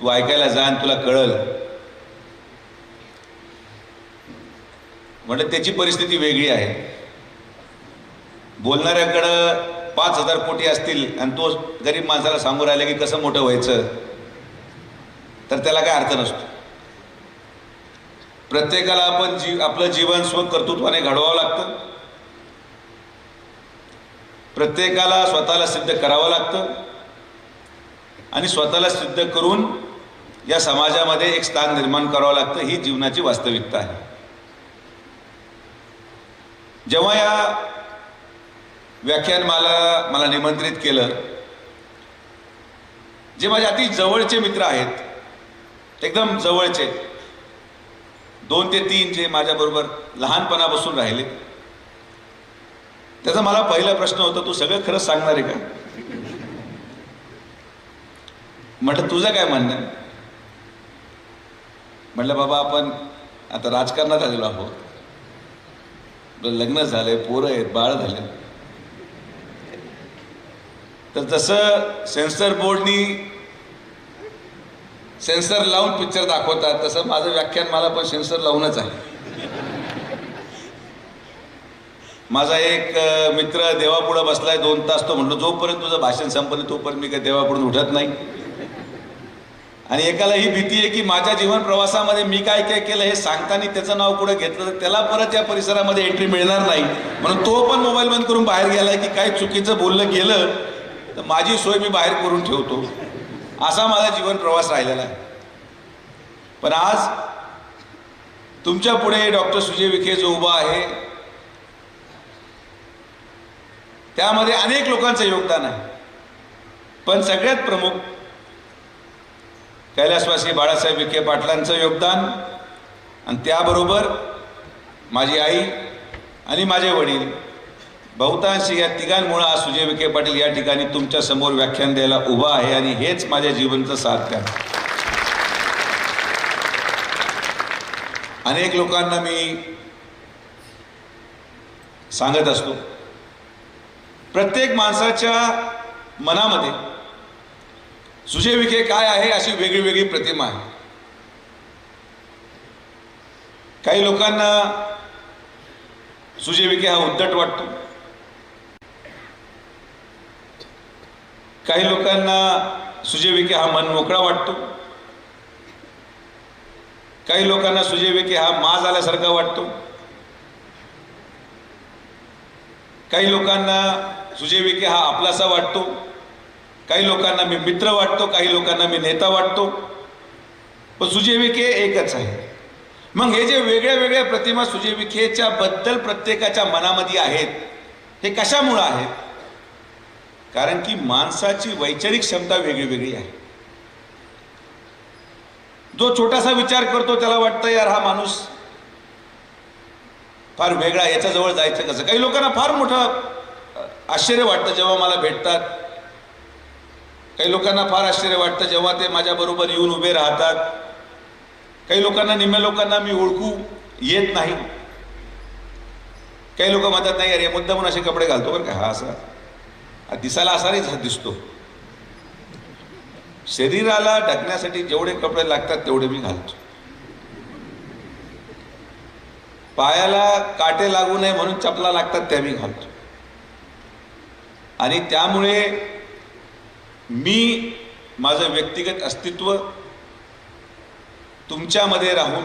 तू ऐकायला जा आणि तुला कळल. म्हणजे त्याची परिस्थिती वेगळी आहे. बोलणाऱ्याकडं पाच हजार कोटी असतील आणि तो गरीब माणसाला सांगू राहिला की कसं मोठं व्हायचं तर त्याला काय अर्थ नसतो. प्रत्येकाला आपण जी आपलं जीवन स्वकर्तृत्वाने घडवावं लागतं. प्रत्येकाला स्वतःला सिद्ध करावं लागतं. आणि स्वतःला सिद्ध करून या समाजामध्ये एक स्थान निर्माण करावं लागतं ही जीवनाची वास्तविकता आहे जेव्हा या व्याख्यानमाला मला निमंत्रित केलं जे माझे अति जवळचे मित्र आहेत एकदम जवळचे दोन ते तीन जे माझ्याबरोबर लहानपणापासून राहिले त्याचा मला पहिला प्रश्न होता तू सगळं खरंच सांगणार आहे का म्हटलं तुझं काय म्हणणं आहे? म्हटलं बाबा आपण आता राजकारणात आलेलो आहोत. लग्न झालंय पोरं आहेत बाळ झाले. तर जसं सेन्सर बोर्डनी सेन्सर लावून पिक्चर दाखवतात. तसं माझं व्याख्यान मला पण सेन्सर लावूनच आहे. माझा एक मित्र देवापुढं बसलाय दोन तास तो म्हणतो जोपर्यंत तुझं भाषण संपलं तोपर्यंत मी काही देवापुढून उठत नाही. आणि एकाला ही भीती आहे की माझ्या जीवन प्रवासामध्ये मी काय काय केलं हे सांगताना त्याचं नाव कुठं घेतलं तर त्याला परत या परिसरामध्ये एंट्री मिळणार नाही. म्हणून तो पण मोबाईल बंद करून बाहेर गेलाय की काही चुकीचं बोललं गेलं तर माझी सोय मी बाहेर करून ठेवतो. असा माझा जीवन प्रवास राहिलेला आहे. पण आज तुमच्यापुढे डॉक्टर सुजय विखे जो उभा आहे त्यामध्ये अनेक लोकांचं योगदान आहे. पण सगळ्यात प्रमुख कैलासवासी बाळासाहेब विखे पाटलांचं योगदान आणि त्याबरोबर माझी आई आणि माझे वडील. बहुतांश या तिघांमुळं आज सुजय विखे पाटील या ठिकाणी तुमच्यासमोर व्याख्यान द्यायला उभा आहे आणि हेच माझ्या जीवनचं सार्थ आहे अनेक लोकांना मी सांगत असतो प्रत्येक माणसाच्या मनामध्ये सुजय विखे काय आहे अशी वेगळी वेगळी प्रतिमा आहे. काही लोकांना सुजय विखे हा उद्धट वाटतो. काही लोकांना सुजय विखे हा मन मोकळा वाटतो. काही लोकांना सुजय विखे हा माज आल्यासारखा वाटतो. काही लोकांना सुजय विखे हा आपलासा वाटतो. काही लोकांना मी मित्र वाटतो काही लोकांना मी नेता वाटतो. पण सुजय विखे एकच आहे. मग हे जे वेगळ्या वेगळ्या प्रतिमा सुजय विखेच्या बद्दल प्रत्येकाच्या मनामध्ये आहेत हे कशामुळं आहेत? कारण की माणसाची वैचारिक क्षमता वेगळी वेगळी आहे. जो छोटासा विचार करतो त्याला वाटतं यार हा माणूस फार वेगळा याच्याजवळ जायचं कसं? काही लोकांना फार मोठं आश्चर्य वाटतं जेव्हा मला भेटतात काही लोकांना फार आश्चर्य वाटतं जेव्हा ते माझ्याबरोबर येऊन उभे राहतात. काही लोकांना निम्म्या लोकांना मी ओळखू येत नाही. काही लोक म्हणतात नाही अरे मुद्दा म्हणून असे कपडे घालतो बरं का. हा असा. हा दिसायला असा हा दिसतो. शरीराला ढकण्यासाठी जेवढे कपडे लागतात तेवढे मी घालतो. पायाला काटे लागू नये म्हणून चपला लागतात त्या मी घालतो. आणि त्यामुळे मी माझं व्यक्तिगत अस्तित्व तुमच्यामध्ये राहून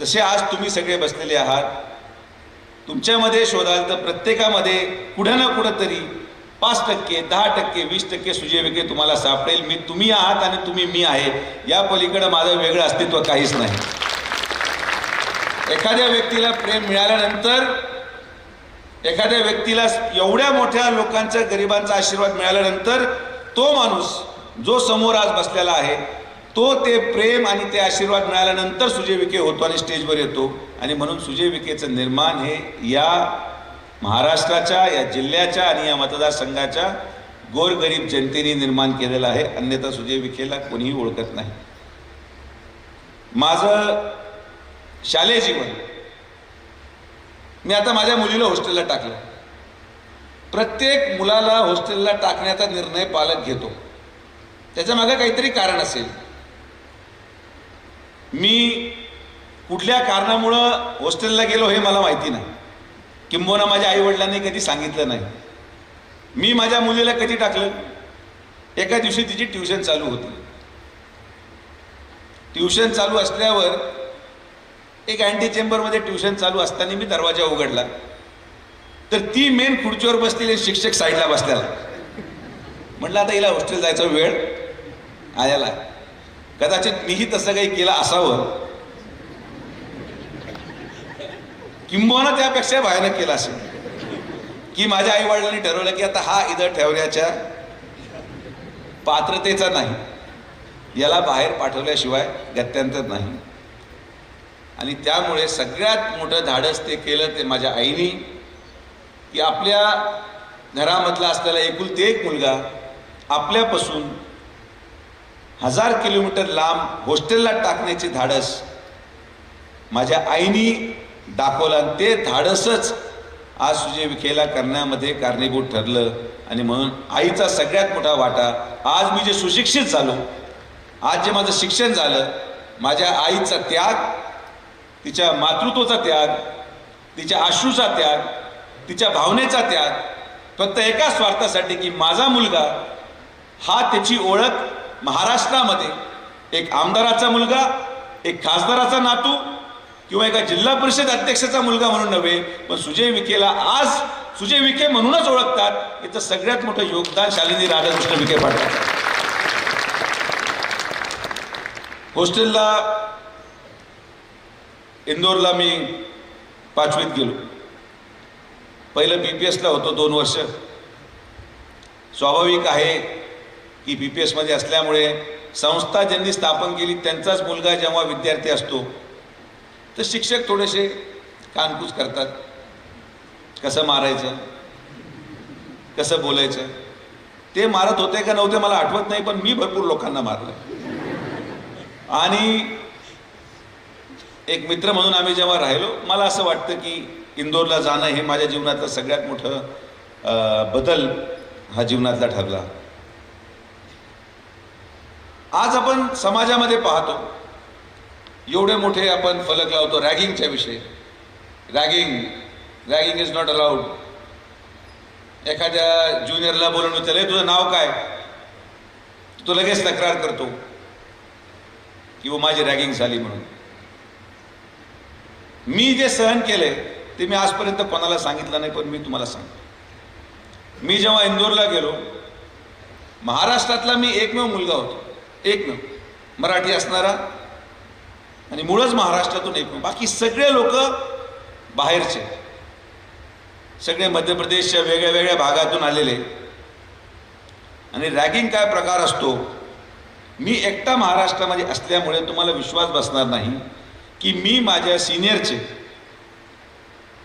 जसे आज तुम्ही सगळे बसलेले आहात तुमच्यामध्ये शोधाल तर प्रत्येकामध्ये कुठं ना कुठं तरी पाच टक्के दहा टक्के वीस टक्के सुजे वेगळे तुम्हाला सापडेल. मी तुम्ही आहात आणि तुम्ही मी आहे. या पलीकडं माझं वेगळं अस्तित्व काहीच नाही. एखाद्या व्यक्तीला प्रेम मिळाल्यानंतर एखाद्या व्यक्तीला एवढ्या मोठ्या लोकांचा गरिबांचा आशीर्वाद मिळाल्यानंतर तो माणूस जो समोर आज बसलेला आहे तो ते प्रेम आणि ते आशीर्वाद मिळाल्यानंतर सुजय विखे होतो आणि स्टेजवर येतो. आणि म्हणून सुजय विखेचं निर्माण हे या महाराष्ट्राच्या या जिल्ह्याच्या आणि या मतदारसंघाच्या गोरगरीब जनतेने निर्माण केलेलं आहे. अन्यथा सुजय विखेला कोणीही ओळखत नाही. माझं शालेय जीवन मी आता माझ्या मुलीला हॉस्टेलला टाकलं. प्रत्येक मुलाला हॉस्टेलला टाकण्याचा निर्णय पालक घेतो. त्याच्यामागं काहीतरी कारण असेल. मी कुठल्या कारणामुळं हॉस्टेलला गेलो हे मला माहिती नाही. किंबहुना माझ्या आईवडिलांनी कधी सांगितलं नाही. मी माझ्या मुलीला कधी टाकलं? एका दिवशी तिची ट्युशन चालू होती. ट्युशन चालू असल्यावर एक अँटी चेंबरमध्ये ट्युशन चालू असताना मी दरवाजा उघडला. तर ती मेन खुर्चीवर बसलेली शिक्षक साईडला बसलेला. म्हटलं आता हिला हॉस्टेल जायचा वेळ आयाला कदाचित मीही तसं काही केलं असावं. किंबहुना त्यापेक्षा भयानक केलं असेल. की माझ्या आई वडिलांनी ठरवलं की आता हा इथं ठेवण्याच्या पात्रतेचा नाही. याला बाहेर पाठवल्याशिवाय गत्यंतर नाही. आणि त्यामुळे सगळ्यात मोठं धाडस ते केलं ते माझ्या आईनी. की आपल्या घरामधला असलेला एकुलते एक मुलगा आपल्यापासून हजार किलोमीटर लांब हॉस्टेलला टाकण्याचे धाडस माझ्या आईनी दाखवलं. आणि ते धाडसच आज सुजय विखेला करण्यामध्ये कारणीभूत ठरलं. आणि म्हणून आईचा सगळ्यात मोठा वाटा आज मी जे सुशिक्षित झालो आज जे माझं शिक्षण झालं माझ्या आईचा त्याग तिच्या मातृत्वाचा त्याग तिच्या आश्रूचा त्याग तिच्या भावनेचा त्याग फक्त एका स्वार्थासाठी की माझा मुलगा हा त्याची ओळख महाराष्ट्रामध्ये एक आमदाराचा मुलगा एक खासदाराचा नातू किंवा एका जिल्हा परिषद अध्यक्षाचा मुलगा म्हणून नव्हे पण सुजय विखेला आज सुजय विखे म्हणूनच ओळखतात. याचं सगळ्यात मोठं योगदान शालिनी राधाकृष्ण विखे पाटील हॉस्टेलला इंदोरला मी पाचवीत गेलो. पहिलं बी पी एसला होतो दोन वर्ष. स्वाभाविक आहे की पी पी एसमध्ये असल्यामुळे संस्था ज्यांनी स्थापन केली त्यांचाच मुलगा जेव्हा विद्यार्थी असतो तर शिक्षक थोडेसे कानकूच करतात. कसं मारायचं? कसं बोलायचं? ते मारत होते का नव्हते मला आठवत नाही पण मी भरपूर लोकांना मारलं. आणि एक मित्र म्हणून आम्ही जेव्हा राहिलो मला असं वाटतं की इंदोरला जाणं हे माझ्या जीवनातलं सगळ्यात मोठं बदल हा जीवनातला ठरला. आज आपण समाजामध्ये पाहतो. एवढे मोठे आपण फलक लावतो रॅगिंगच्या विषयी. Ragging ragging is not allowed एखाद्या ज्युनियरला बोलून विचारलं तुझं नाव काय? तो लगेच तक्रार करतो किंवा माझी रॅगिंग झाली म्हणून. मी जे सहन केले ते मी आजपर्यंत कोणाला सांगितलं नाही पण मी तुम्हाला सांगतो. मी जेव्हा इंदोरला गेलो महाराष्ट्रातला मी एकमेव मुलगा होतो एकमेव मराठी असणारा आणि मुळच महाराष्ट्रातून एकमेव. बाकी सगळे लोक बाहेरचे. सगळे मध्य प्रदेशच्या वेगळ्या वेगळ्या भागातून आलेले. आणि रॅगिंग काय प्रकार असतो? मी एकटा महाराष्ट्रामध्ये असल्यामुळे तुम्हाला विश्वास बसणार नाही की मी माझ्या सिनियरचे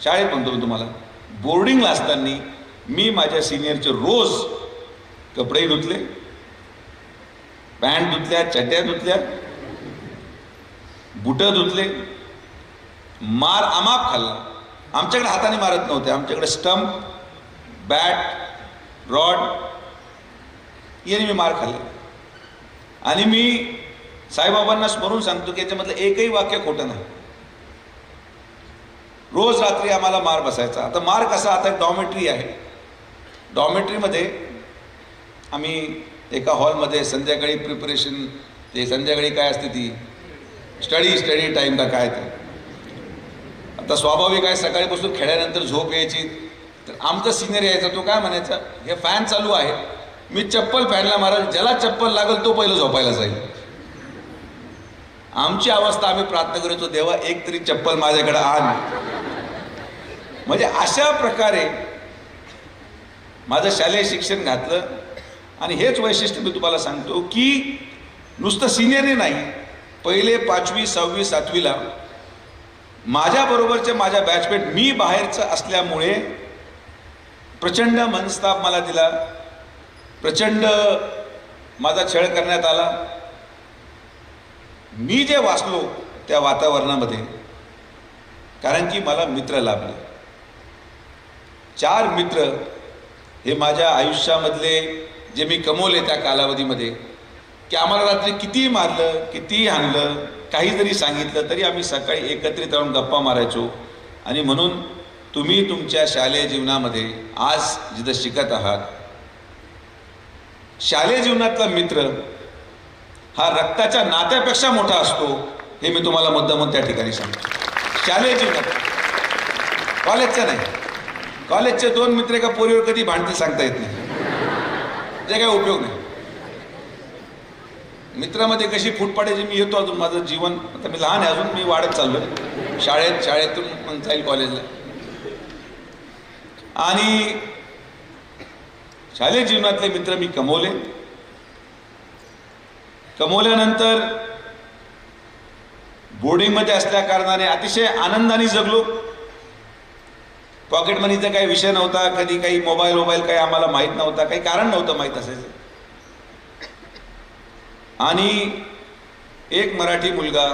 शाळेत म्हणतो मी तुम्हाला बोर्डिंगला असताना मी माझ्या सिनियरचे रोज कपडे धुतले पॅन्ट धुतल्या चट्या धुतल्या बुटं धुतले मार अमाप खाल्ला. आमच्याकडे हाताने मारत नव्हते आमच्याकडे स्टंप बॅट रॉड याने मी मार खाल्ले. आणि मी साईबाबांना स्मरून सांगतो की याच्यामधलं एकही वाक्य खोटं नाही. रोज रात्री आम्हाला मार बसायचा. आता मार कसा? आता डॉमेट्री आहे. डॉमेट्रीमध्ये आम्ही एका हॉलमध्ये संध्याकाळी प्रिपरेशन ते संध्याकाळी काय असते ती? स्टडी स्टडी टाईम का काय ते? आता स्वाभाविक आहे सकाळीपासून खेळल्यानंतर झोप यायची. तर आमचा सिनियर यायचा तो काय म्हणायचा हे फॅन चालू आहे. मी चप्पल फॅनला माराल ज्याला चप्पल लागेल तो पहिलं झोपायला जाईल. आमची अवस्था आम्ही प्रार्थना करतो देवा एक तरी चप्पल माझ्याकडे आण. म्हणजे अशा प्रकारे माझं शालेय शिक्षण घातलं आणि हेच वैशिष्ट्य मी तुम्हाला सांगतो की नुसतं सिनियरने नाही पहिले पाचवी सहावी सातवीला माझ्याबरोबरचे माझ्या बॅचमेट मी बाहेरचं असल्यामुळे प्रचंड मनस्ताप मला दिला प्रचंड माझा छळ करण्यात आला. मी जे वाचलो त्या वातावरणामध्ये कारण की मला मित्र लाभले. चार मित्र हे माझ्या आयुष्यामधले जे मी कमवले त्या कालावधीमध्ये की आम्हाला रात्री कितीही मारलं कितीही आणलं काही जरी सांगितलं तरी आम्ही सकाळी एकत्रित राहून गप्पा मारायचो. आणि म्हणून तुम्ही तुमच्या शालेय जीवनामध्ये आज जिथं शिकत आहात शालेय जीवनातला मित्र हा रक्ताच्या नात्यापेक्षा मोठा असतो हे मी तुम्हाला मुद्दामून त्या ठिकाणी सांगतो. शालेय जीवनात. कॉलेजचं नाही. कॉलेजचे दोन मित्र एका पोरीवर कधी भांडते सांगता येत नाही. ते काय उपयोग नाही. मित्रामध्ये कशी फूट पाडायची मी येतो अजून माझं जीवन. आता मी लहान आहे अजून मी वाढत चाललोय. शाळेत शाळेतून मग जाईल कॉलेजला. आणि शालेय जीवनातले मित्र मी कमवले. कमवल्यानंतर बोर्डिंगमध्ये असल्या कारणाने अतिशय आनंदाने जगलो. पॉकेट मनीचा काही विषय नव्हता कधी काही मोबाईल मोबाईल काही आम्हाला माहीत नव्हता काही कारण नव्हतं माहीत असायचं. आणि एक मराठी मुलगा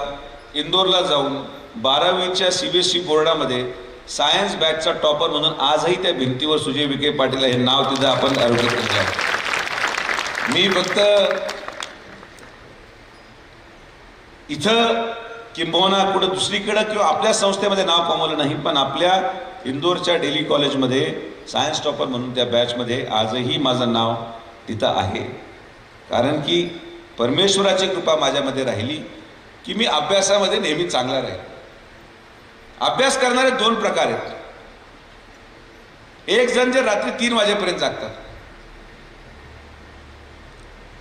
इंदोरला जाऊन बारावीच्या सी बी एस सी बोर्डामध्ये सायन्स बॅचचा टॉपर म्हणून आजही त्या भिंतीवर सुजय विखे पाटील हे नाव तिथं आपण आरोग्य केलं आहे. मी फक्त इथं किंबहुना कुठं दुसरीकडं किंवा आपल्या संस्थेमध्ये नाव कमवलं नाही पण आपल्या इंदोरच्या डेली कॉलेजमध्ये सायन्स टॉपर म्हणून त्या बॅचमध्ये आजही माझं नाव तिथं आहे. कारण की परमेश्वराची कृपा माझ्यामध्ये राहिली की मी अभ्यासामध्ये नेहमी चांगला राहील. अभ्यास करणारे दोन प्रकार आहेत. एक जण जे रात्री तीन वाजेपर्यंत जागतात.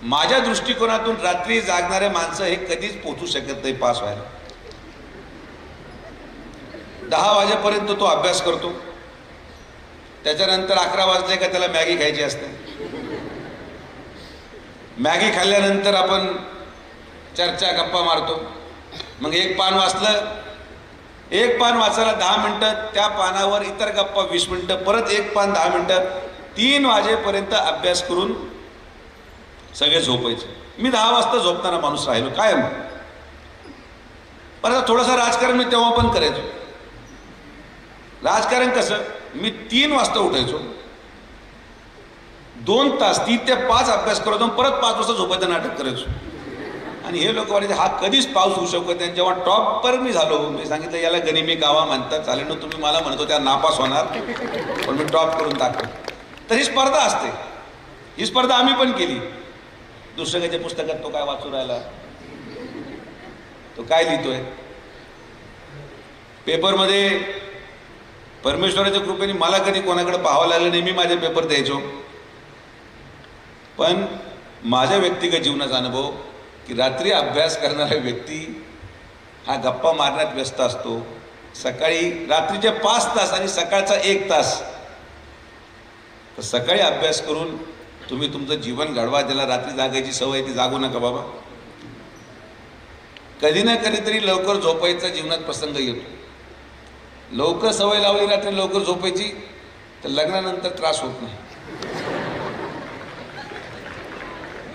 माझ्या दृष्टिकोनातून रात्री जागणारे माणसं हे कधीच पोचू शकत नाही पास व्हायला. दहा वाजेपर्यंत तो अभ्यास करतो. त्याच्यानंतर अकरा वाजले का त्याला मॅगी खायची असते. मॅगी खाल्ल्यानंतर आपण चर्चा गप्पा मारतो. मग एक पान वाचलं. एक पान वाचायला दहा मिनटं त्या पानावर इतर गप्पा वीस मिनटं परत एक पान दहा मिनटं तीन वाजेपर्यंत अभ्यास करून सगळे झोपायचे. मी दहा वाजता झोपताना माणूस राहिलो. काय पण आता थोडंसं राजकारण मी तेव्हा पण करायचो. राजकारण कसं? मी तीन वाजता उठायचो. दोन तास तीन ते पाच अभ्यास करत परत पाच वाजता झोपायचं नाटक करायचो. आणि हे लोक वाटायचे हा कधीच पाऊस होऊ शकत नाही. जेव्हा टॉपवर मी झालो मी सांगितलं याला गनिमी गावा म्हणतात. चालेल ना तुम्ही मला म्हणतो त्या नापास होणार. पण मी टॉप करून दाखव तर ही स्पर्धा असते. ही स्पर्धा आम्ही पण केली. दुसऱ्याच्या पुस्तकात तो काय वाचू राहिला? तो काय लिहितोय? पेपरमध्ये परमेश्वराच्या कृपेने मला कधी कोणाकडे पाहावं लागलं नाही मी माझे पेपर द्यायचो. पण माझ्या व्यक्तिगत जीवनाचा अनुभव की रात्री अभ्यास करणारा व्यक्ती हा गप्पा मारण्यात व्यस्त असतो. सकाळी रात्रीचे पाच तास आणि सकाळचा एक तास. तर सकाळी अभ्यास करून तुम्ही तुमचं जीवन घडवा ज्याला रात्री जागायची सवय ती जागू नका बाबा. कधी ना कधीतरी लवकर झोपायचा जीवनात प्रसंग येतो. लवकर सवय लावली रात्री लवकर झोपायची तर लग्नानंतर त्रास होत नाही.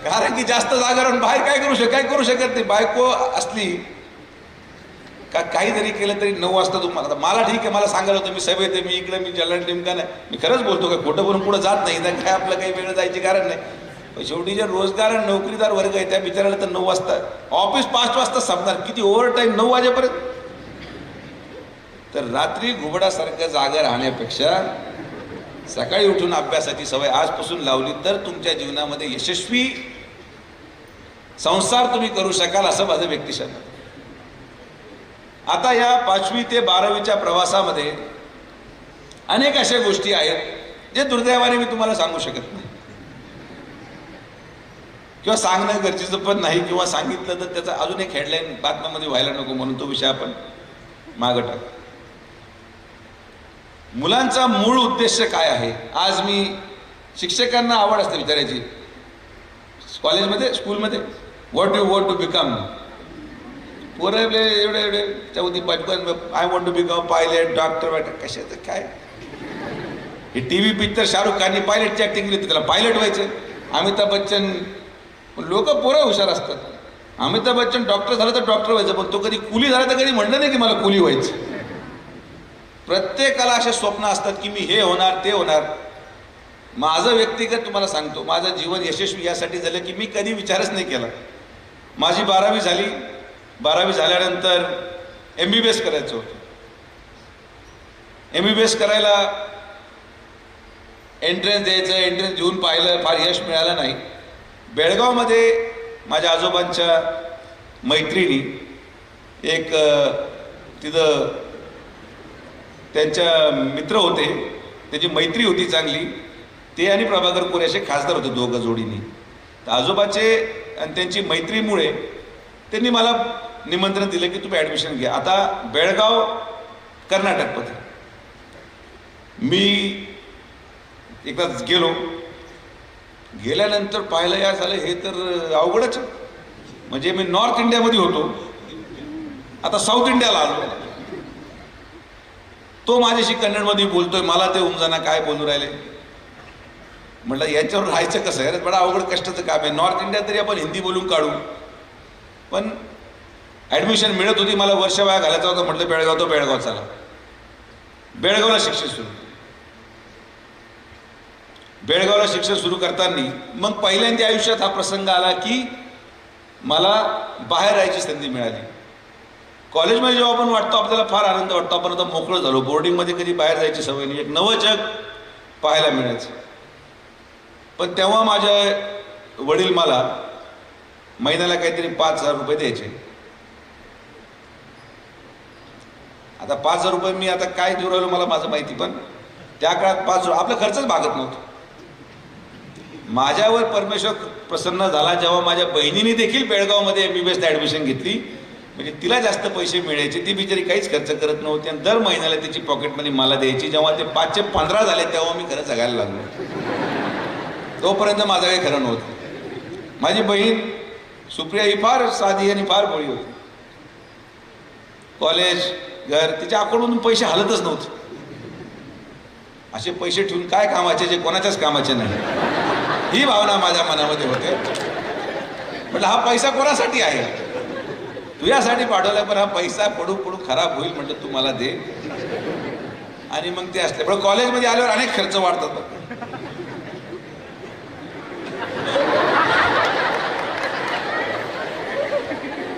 कारण की जास्त जागा राहून बाहेर काय करू शक काय करू शकत नाही. बायको असली का काहीतरी केलं तरी नऊ वाजता तुम्हाला. मला ठीक आहे मला सांगायला होतं मी सभेत आहे मी इकडे मी जलन टिमका नाही? मी खरंच बोलतो काय खोटं बोलून पुढे जात नाही. तर काय आपलं काही वेळ जायची कारण नाही. शेवटी जे रोजगार आणि नोकरीदार वर्ग आहे त्या बिचाराला तर नऊ वाजता ऑफिस पाच वाजता संपणार. किती ओव्हर टाईम नऊ वाजेपर्यंत. तर रात्री घुबडासारखं जागा राहण्यापेक्षा सकाळी उठून अभ्यासाची सवय आजपासून लावली तर तुमच्या जीवनामध्ये यशस्वी संसार तुम्ही करू शकाल असं माझं व्यक्तिशत आता या पाचवी ते बारावीच्या प्रवासामध्ये अनेक अशा गोष्टी आहेत जे दुर्दैवाने मी तुम्हाला सांगू शकत नाही. किंवा सांगणं गरजेचं पण नाही किंवा सांगितलं तर त्याचा अजून एक हेडलाईन बातम्यामध्ये व्हायला नको म्हणून तो विषय आपण मागं टाकतो मुलांचा मूळ उद्देश काय आहे? आज मी शिक्षकांना आवड असते विचारायची. कॉलेजमध्ये? स्कूलमध्ये? What you want to become पोरं एवढे एवढे चौथी पटकन I want to become pilot doctor वाटत कशाचं काय? हे टी व्ही पिक्चर शाहरुख खानने पायलटची ॲक्टिंग केली होती. त्याला पायलट व्हायचं. अमिताभ बच्चन. लोक पोरं हुशार असतात. अमिताभ बच्चन डॉक्टर झालं तर डॉक्टर व्हायचं. पण तो कधी कुली झाला तर कधी म्हणलं नाही की मला कुली व्हायचं. प्रत्येकाला असे स्वप्न असतात की मी हे होणार ते होणार. माझं व्यक्तिगत तुम्हाला सांगतो माझं जीवन यशस्वी यासाठी झालं की मी कधी विचारच नाही केला. माझी बारावी झाली. बारावी झाल्यानंतर एम बी बी एस करायचं होतं. एम बी बी एस करायला एंट्रन्स द्यायचं एंट्रन्स देऊन पाहिलं फार यश मिळालं नाही. बेळगावमध्ये माझ्या आजोबांच्या मैत्रिणी एक तिथं त्यांच्या मित्र होते त्याची मैत्री होती चांगली. ते आणि प्रभाकर कोरे असे खासदार होते दोघं जोडीने. तर आजोबाचे आणि त्यांची मैत्रीमुळे त्यांनी मला निमंत्रण दिलं की तुम्ही ॲडमिशन घ्या. आता बेळगाव कर्नाटकमध्ये मी एकदाच गेलो. गेल्यानंतर पाहिलं या झालं हे तर अवघडच. म्हणजे मी नॉर्थ इंडियामध्ये होतो. आता साऊथ इंडियाला आलो. तो माझ्याशी कन्नडमध्ये बोलतोय मला ते उमजाना काय बोलू राहिले? म्हटलं याच्यावर राहायचं कसं आहे? बडा अवघड कष्टाचं काम आहे. नॉर्थ इंडियात तरी आपण हिंदी बोलून काढू. पण ॲडमिशन मिळत होती मला वर्ष वाया घालायचं होतं. म्हटलं बेळगाव तो बेळगाव चला. बेळगावला शिक्षण सुरू. बेळगावला शिक्षण सुरू करताना मग पहिल्यांदा आयुष्यात हा प्रसंग आला की मला बाहेर राहायची संधी मिळाली. कॉलेजमध्ये जेव्हा आपण वाटतो आपल्याला फार आनंद वाटतो आपण आता मोकळं झालो. बोर्डिंगमध्ये कधी बाहेर जायची सवय नाही. एक नवं जग पाहायला मिळायचं. पण तेव्हा माझ्या वडील मला महिन्याला काहीतरी पाच हजार रुपये द्यायचे. आता पाच हजार रुपये मी आता काय देऊ राहिलो मला माझं माहिती पण त्या काळात पाच आपलं खर्चच भागत नव्हतं. माझ्यावर परमेश्वर प्रसन्न झाला जेव्हा माझ्या बहिणीने देखील बेळगावमध्ये एम बी बी एसला ॲडमिशन घेतली. म्हणजे तिला जास्त पैसे मिळायचे ती बिचारी काहीच खर्च करत नव्हती आणि दर महिन्याला तिची पॉकेटमनी मला द्यायची. जेव्हा ते पाचशे पंधरा झाले तेव्हा मी खरं जगायला लागलो. तोपर्यंत माझं काही खरं नव्हतं. माझी बहीण सुप्रिया ही फार साधी आणि फार भोळी होती. कॉलेज घर तिच्या अकाउंटमधून पैसे हलतच नव्हते. असे पैसे ठेवून काय कामाचे जे कोणाच्याच कामाचे नाही. ही भावना माझ्या मनामध्ये होते. म्हटलं हा पैसा कोणासाठी आहे? तुझ्यासाठी पाठवला पण हा पैसा पडू पडू खराब होईल म्हटलं तू मला दे. आणि मग ते असले. पण कॉलेजमध्ये आल्यावर अनेक खर्च वाढतात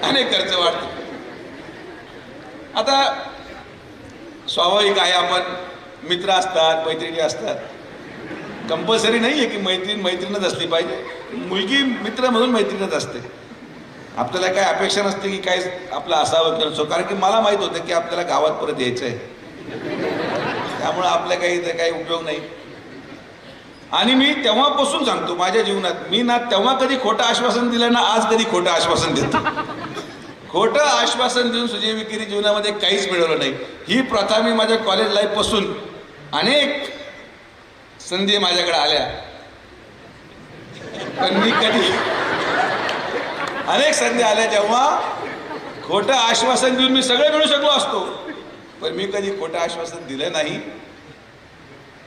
अनेक खर्च वाढतात. आता स्वाभाविक आहे आपण. मित्र असतात मैत्रिणी असतात. कंपल्सरी नाही आहे की मैत्रीण मैत्रीणच असली पाहिजे. मुलगी मित्र म्हणून मैत्रीणच असते. आपल्याला काय अपेक्षा नसते की काय आपलं असावं करतो कारण की मला माहीत होतं की आपल्याला गावात परत यायचं आहे त्यामुळं आपल्या काही इथे काही उपयोग नाही. आणि मी तेव्हापासून सांगतो माझ्या जीवनात मी ना तेव्हा कधी खोटं आश्वासन दिलं ना आज कधी खोटं आश्वासन देतो. खोटं आश्वासन देऊन सुजय विकिरी जीवनामध्ये काहीच मिळवलं नाही. ही प्रथा मी माझ्या कॉलेज लाईफपासून अनेक संधी माझ्याकडे आल्या. पण मी कधी अनेक संधी आल्या तेव्हा खोटं आश्वासन देऊन मी सगळं मिळू शकलो असतो. पण मी कधी खोटं आश्वासन दिलं नाही.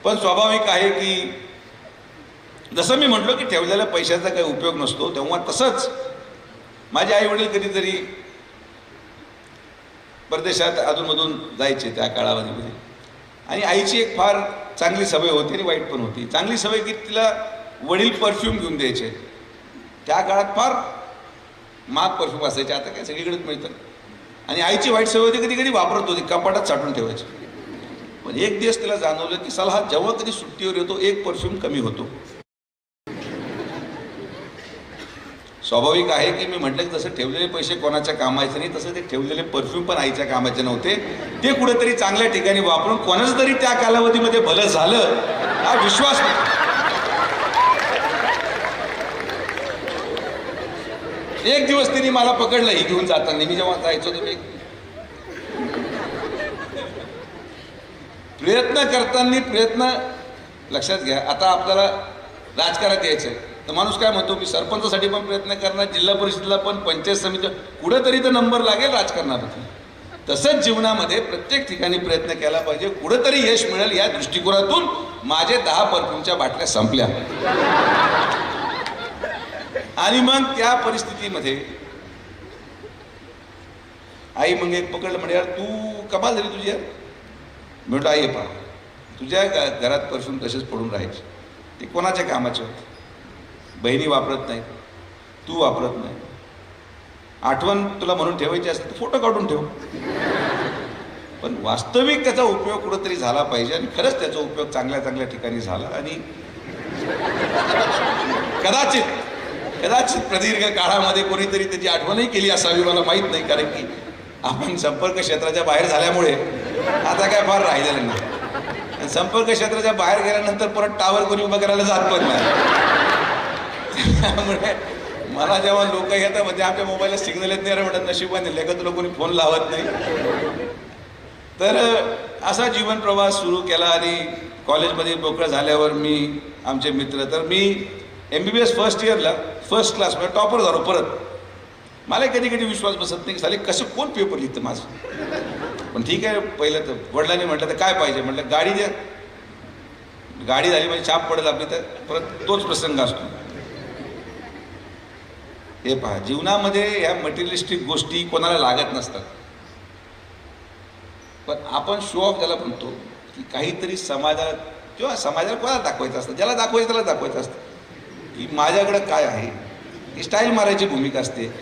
पण स्वाभाविक आहे की जसं मी म्हटलो की ठेवलेल्या पैशाचा काही उपयोग नसतो तेव्हा तसंच माझे आई वडील कधीतरी परदेशात अधूनमधून जायचे त्या काळामध्ये आणि आईची एक फार चांगली सवय होती आणि वाईट पण होती. चांगली सवय की तिला वडील परफ्यूम घेऊन द्यायचे. त्या काळात फार माग परफ्यूम असायचे. आता काय सगळीकडेच मिळतं. आणि आईची वाईट सवय होती कधी कधी वापरत होती कपाटात साठवून ठेवायची. पण एक दिवस तिला जाणवलं की सलहा जेव्हा कधी सुट्टीवर येतो एक परफ्यूम कमी होतो. स्वाभाविक आहे की मी म्हटलं की तसं ठेवलेले पैसे कोणाच्या कामाचे नाही तसं ते ठेवलेले परफ्यूम पण आईच्या कामाचे नव्हते. ते कुठेतरी चांगल्या ठिकाणी वापरून कोणाच तरी त्या कालावधीमध्ये भलं झालं हा विश्वास एक दिवस तिने मला पकडलं ही घेऊन जाताना मी जेव्हा जायचो तुम्ही प्रयत्न करताना प्रयत्न लक्षात घ्या. आता आपल्याला राजकारणात यायचं तर माणूस काय म्हणतो मी सरपंचासाठी पण प्रयत्न करणार जिल्हा परिषदेला पण पंचायत समिती कुठंतरी तर नंबर लागेल राजकारणामध्ये. तसंच जीवनामध्ये प्रत्येक ठिकाणी प्रयत्न केला पाहिजे. कुठंतरी यश मिळेल या दृष्टिकोनातून माझे दहा परफ्यूमच्या बाटल्या संपल्या. आणि मग त्या परिस्थितीमध्ये आई मग एक पकडलं म्हणजे यार तू कमाल झाली तुझी यार. म्हटलं आई पहा तुझ्या घरात परसून तसेच पडून राहायचे. ते कोणाच्या कामाचे होते? बहिणी वापरत नाही तू वापरत नाही. आठवण तुला म्हणून ठेवायची असेल तर फोटो काढून ठेव. पण वास्तविक त्याचा उपयोग कुठंतरी झाला पाहिजे आणि खरंच त्याचा उपयोग चांगल्या चांगल्या ठिकाणी झाला आणि कदाचित कदाचित प्रदीर्घ काळामध्ये कोणीतरी त्याची आठवणही केली असावी मला माहीत नाही कारण की आपण संपर्क क्षेत्राच्या बाहेर झाल्यामुळे आता काय फार राहिलेलं नाही. संपर्क क्षेत्राच्या बाहेर गेल्यानंतर परत टावर कोणी उभं करायला जात पण नाही. त्यामुळे मला जेव्हा लोक येतात म्हणजे आमच्या मोबाईलला सिग्नल येत नाही म्हणत नशिबाने लेखा तुला कोणी फोन लावत नाही. तर असा जीवन प्रवास सुरू केला आणि कॉलेजमध्ये मोकळं झाल्यावर मी आमचे मित्र तर मी M B B S first इयरला फर्स्ट क्लास म्हणजे टॉपर झालो परत. मला कधी कधी विश्वास बसत नाही की झाले कसं कोण पेपर लिहितं माझं. पण ठीक आहे पहिलं तर वडिलांनी म्हटलं तर काय पाहिजे? म्हटलं गाडी द्या. गाडी झाली म्हणजे छाप पडेल आपली तर परत तोच प्रसंग असतो. हे पहा जीवनामध्ये ह्या मटेरियलिस्टिक गोष्टी कोणाला लागत नसतात. पण आपण शो ऑफ ज्याला म्हणतो की काहीतरी समाजात किंवा समाजाला कोणाला दाखवायचं असतं? ज्याला दाखवायचं त्याला दाखवायचं असतं. की माझ्याकडं काय आहे? ही स्टाईल मारायची भूमिका असते.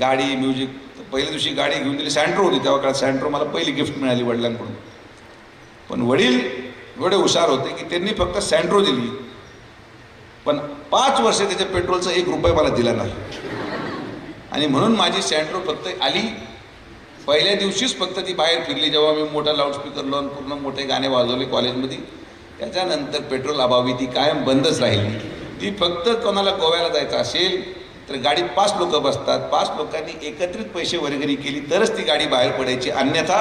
गाडी म्युझिक पहिल्या दिवशी गाडी घेऊन दिली सँट्रो होती. तेव्हा काळात सँट्रो मला पहिली गिफ्ट मिळाली वडिलांकडून. पण वडील एवढे हुशार होते की त्यांनी फक्त सँट्रो दिली. पण पाच वर्ष त्याच्या पेट्रोलचा एक रुपये मला दिला नाही. आणि म्हणून माझी सँट्रो फक्त आली. पहिल्या दिवशीच फक्त ती बाहेर फिरली. जेव्हा मी मोठा लाऊडस्पीकर लावून पूर्ण मोठे गाणे वाजवले कॉलेजमध्ये त्याच्यानंतर पेट्रोल अभावी ती कायम बंदच राहिली. ती फक्त कोणाला गोव्याला जायचं असेल तर गाडीत पाच लोक बसतात. पाच लोकांनी एकत्रित पैसे वर्गणी केली तरच ती गाडी बाहेर पडायची. अन्यथा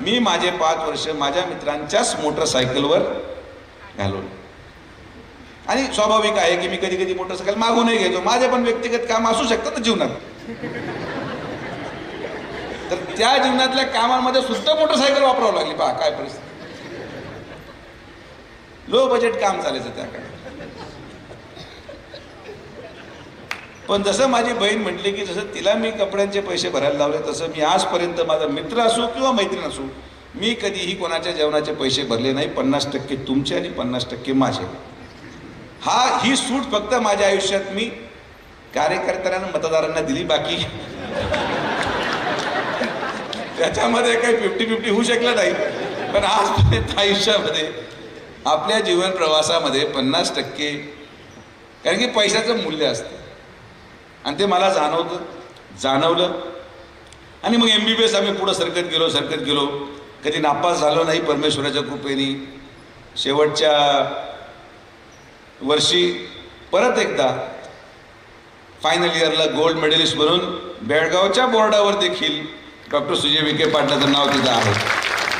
मी माझे पाच वर्ष माझ्या मित्रांच्याच मोटरसायकलवर घालवलं आणि स्वाभाविक आहे की मी कधी कधी मोटरसायकल मागूनही घ्यायचो माझे पण व्यक्तिगत काम असू शकतं ना जीवनात. तर त्या जीवनातल्या कामांमध्ये सुद्धा मोटरसायकल वापरावं लागली. पहा काय परिस्थिती. लो बजेट काम चालायचं त्याकडे. पण जसं माझी बहीण म्हटली की जसं तिला मी कपड्यांचे पैसे भरायला लावले तसं मी आजपर्यंत माझा मित्र असो किंवा मैत्रीण असो मी कधीही कोणाच्या जेवणाचे पैसे भरले नाही. पन्नास टक्के तुमचे आणि पन्नास टक्के माझे. हा ही सूट फक्त माझ्या आयुष्यात मी कार्यकर्त्यांना मतदारांना दिली बाकी त्याच्यामध्ये काही फिफ्टी फिफ्टी होऊ शकलं नाही. पण आजपर्यंत आयुष्यामध्ये आपल्या जीवन प्रवासामध्ये पन्नास टक्के कारण की पैशाचं मूल्य असतं. आणि ते मला जाणवतं जाणवलं. आणि मग एम बी बी एस आम्ही पुढं सरकत गेलो सरकत गेलो. कधी नापास झालो नाही परमेश्वराच्या कृपेने. शेवटच्या वर्षी परत एकदा फायनल इयरला गोल्ड मेडलिस्ट म्हणून बेळगावच्या बोर्डावर देखील डॉक्टर सुजय विखे पाटलाचं नाव तिथं आहे.